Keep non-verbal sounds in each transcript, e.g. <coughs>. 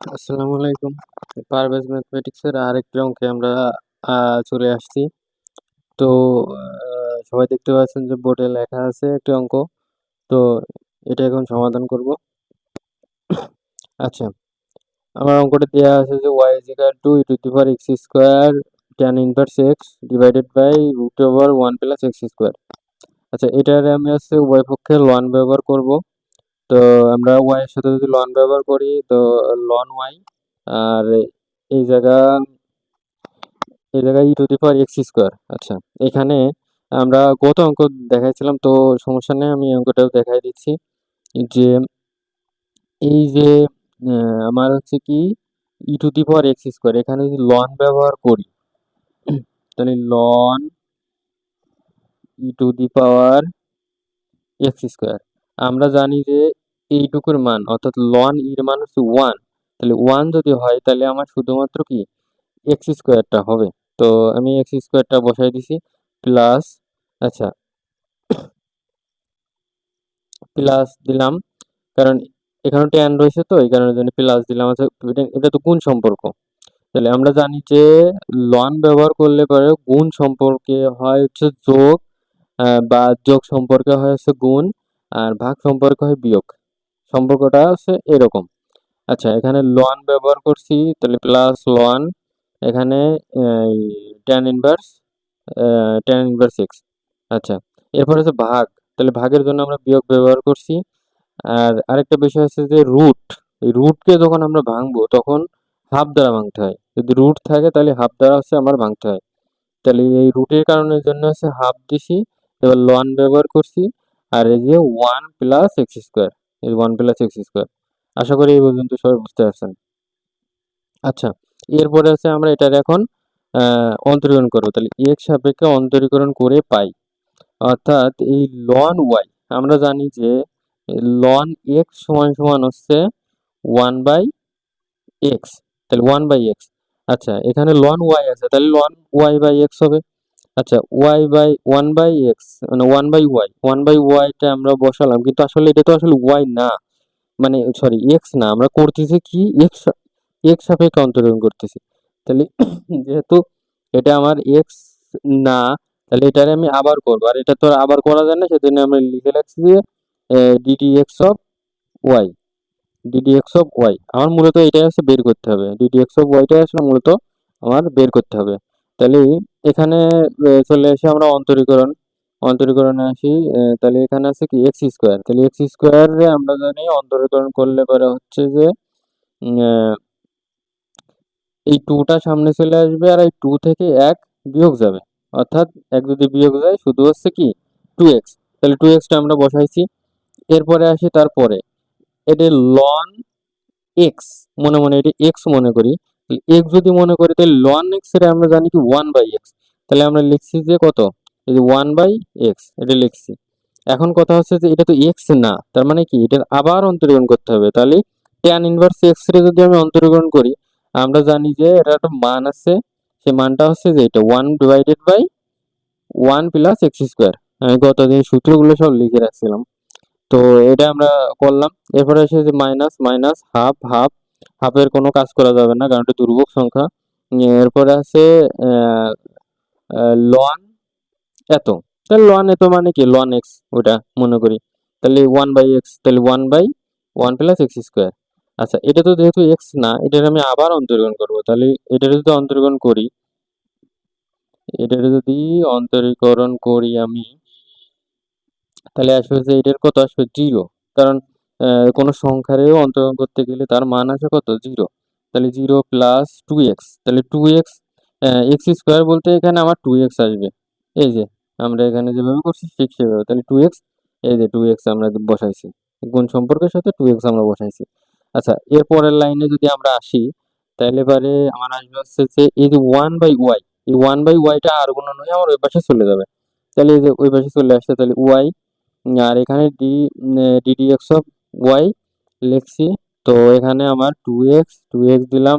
আসসালামু আলাইকুম। পারভেজ ম্যাথমেটিক্সের আরেকটি অঙ্কে আমরা চলে আসছি। তো সবাই দেখতে পাচ্ছেন যে বোর্ডে লেখা আছে একটি অঙ্ক তো, এটা এখন সমাধান করব। আচ্ছা আমার অঙ্কটা দেওয়া আছে যে y equal to e to power x square tan inverse x divided by root over one plus x square আচ্ছা এটার আমি হচ্ছে উভয় পক্ষে লন ব্যবহার করব। তো আমরা ওয়াই এর সাথে যদি লন ব্যবহার করি, তো লন ওয়াই আর এই জায়গা, এই জায়গায় e to the power x square আচ্ছা। এখানে আমরা গত অঙ্ক দেখাইছিলাম, তো সমস্যা নেই, আমি অঙ্কটাও দেখাই দিচ্ছি। যে এই যে আমার হচ্ছে কি e to the power x square এখানে যদি লন ব্যবহার করি, তাহলে loan e to the power x square আমরা জানি যে এইটুকুর মান, অর্থাৎ লন এর মান হচ্ছে ওয়ান তাহলে ওয়ান যদি হয়, তাহলে আমার শুধুমাত্র কি? এক্স স্কোয়ারটা হবে। তো আমি এক্স স্কোয়ারটা বসাই দিছি প্লাস আচ্ছা প্লাস দিলাম, কারণ এখানে ট্যান রয়েছে তো, এই কারণের জন্য প্লাস দিলাম। আচ্ছা এটা- তো গুণ সম্পর্ক। তাহলে আমরা জানি যে লন ব্যবহার করলে পরে গুণ সম্পর্কে হয় হচ্ছে যোগ বা যোগ সম্পর্কে হয় হচ্ছে গুণ। আর ভাগ সম্পর্ক হয় বিয়োগ। সম্পর্কটা হচ্ছে এরকম। আচ্ছা এখানে লন ব্যবহার করছি, তাহলে প্লাস লন এখানে tan inverse tan inverse x আচ্ছা এরপর হচ্ছে ভাগ। তাহলে ভাগের জন্য আমরা বিয়োগ ব্যবহার করছি। আর আরেকটা বিষয় হচ্ছে যে রুট এই রুটকে যখন আমরা ভাঙবো, তখন হাফ দ্বারা ভাঙতে হয়। যদি রুট থাকে, তাহলে হাফ দ্বারা হচ্ছে আমার ভাঙতে হয়। তাহলে এই রুটের কারণের জন্য হচ্ছে হাফ দিছি। এবার লন ব্যবহার করছি। আর এই যে ওয়ান প্লাস এক্স স্কোয়ার এই ওয়ান প্লাস এক্স স্কোয়ার আশা করি এই পর্যন্ত সবাই বুঝতে পারছেন। আচ্ছা এরপরে আছে আমরা এটার এখন অন্তরীকরণ করব। তাহলে এক্স সাপেক্ষে অন্তরীকরণ করে পাই। অর্থাৎ এই লন ওয়াই আমরা জানি যে লন এক্স সমান সমান হচ্ছে ওয়ান বাই এক্স তাহলে ওয়ান বাই এক্স আচ্ছা এখানে লন ওয়াই আছে, তাহলে লন ওয়াই বাই এক্স হবে। আচ্ছা y by one by x মানে one by y one by ওয়াইটা আমরা বসালাম, কিন্তু আসলে এটা তো আসলে ওয়াই না। মানে সরি এক্স না, আমরা করতেছি কি? এক্স এক্স সাপেক্ষে অন্তরীকরণ করতেছি। তাহলে <coughs> যেহেতু এটা আমার এক্স না, তাহলে এটারে আমি আবার করব। আর এটা তো আবার করা যায় না, সেজন্য আমরা লিখে রাখছি যে d d x of y d d x of y আমার মূলত এটাই আসলে বের করতে হবে। ডিডি এক্স অফ ওয়াইটাই আসলে মূলত আমার বের করতে হবে। তাহলে এখানে চলে এসে আমরা অন্তরীকরণ, অন্তরীকরণে আসি তাহলে এখানে আছে কি? এক্স স্কোয়ার তাহলে এক্স স্কোয়ারে আমরা জানি অন্তরীকরণ করলে পরে হচ্ছে যে এই টুটা সামনে চলে আসবে আর এই টু থেকে এক বিয়োগ যাবে। অর্থাৎ এক যদি বিয়োগ যায়, শুধু হচ্ছে কি? টু এক্স তাহলে টু এক্সটা আমরা বসাইছি। এরপরে আসি তারপরে। এটা লন এক্স মনে মনে এটি এক্স মনে করি। এক্স যদি মনে করি, তাহলে লন এক্সের আমরা জানি কি ওয়ান বাই এক্স তাহলে আমরা লিখছি যে কত? এই যে ওয়ান বাই এক্স এটা লিখছি। এখন কথা হচ্ছে যে এটা তো এক্স না, তার মানে কি? এটার আবার অন্তরীকরণ করতে হবে। তাহলে ট্যান ইনভার্স এক্স রে যদি আমি অন্তরীকরণ করি, আমরা জানি যে এটা একটা মান আছে। সে মানটা হচ্ছে যে এটা one divided by one plus x square আমি গতদিন সূত্রগুলো সব লিখে রাখছিলাম। তো এটা আমরা করলাম। এরপরে এসে যে মাইনাস মাইনাস হাফ হাফ হাফের কোনো কাজ করা যাবে না, কারণ এটা দুর্ভোগ সংখ্যা। এরপরে আছে লন এত। তাহলে লন এত মানে কি? লন এক্স ওটা মনে করি। তাহলে ওয়ান বাই এক্স তাহলে one by one plus x square আচ্ছা এটা তো যেহেতু এক্স না এটার আমি আবার অন্তরীকরণ করব। তাহলে এটার যদি অন্তরীকরণ করি এটার যদি অন্তরীকরণ করি আমি, তাহলে আসবে যে এটার কত? আসবে জিরো কারণ কোনো সংখ্যারেও অন্তরণ করতে গেলে তার মান আছে কত? জিরো তাহলে জিরো প্লাস টু এক্স তাহলে টু এক্স এক্স স্কোয়ার বলতে এখানে আমার টু এক্স আসবে। এই যে, আমরা এখানে যেভাবে করছি ঠিক সেভাবে। তাহলে টু এক্স এই যে টু এক্স আমরা বসাইছি। গুণ সম্পর্কের সাথে টু এক্স আমরা বসাইছি। আচ্ছা এর পরের লাইনে যদি আমরা আসি, তাহলে এবারে আমার আসবে হচ্ছে যে এই যে ওয়ান বাই ওয়াই এই ওয়ান বাই ওয়াইটা আর গুণন হয়ে আমার ওই পাশে চলে যাবে। তাহলে এই যে ওই পাশে চলে আসছে, তাহলে ওয়াই আর এখানে d d d x of y লিখছি। তো এখানে আমার টু এক্স টু এক্স দিলাম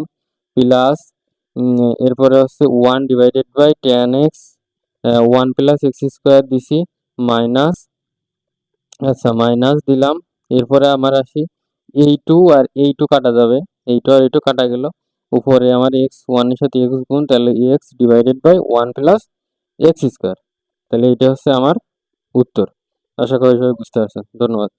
প্লাস এরপরে হচ্ছে one divided by ten x one plus x square দিছি মাইনাস আচ্ছা মাইনাস দিলাম। এরপরে আমার আসি এই টু আর এই টু কাটা যাবে। এইটা আর এইটা কাটা গেল। উপরে আমার এক্স ওয়ানের সাথে এক্স গুণ, তাহলে x divided by one plus x square তাহলে এটা হচ্ছে আমার উত্তর। আশা করি সবাই বুঝতে পারছেন। ধন্যবাদ।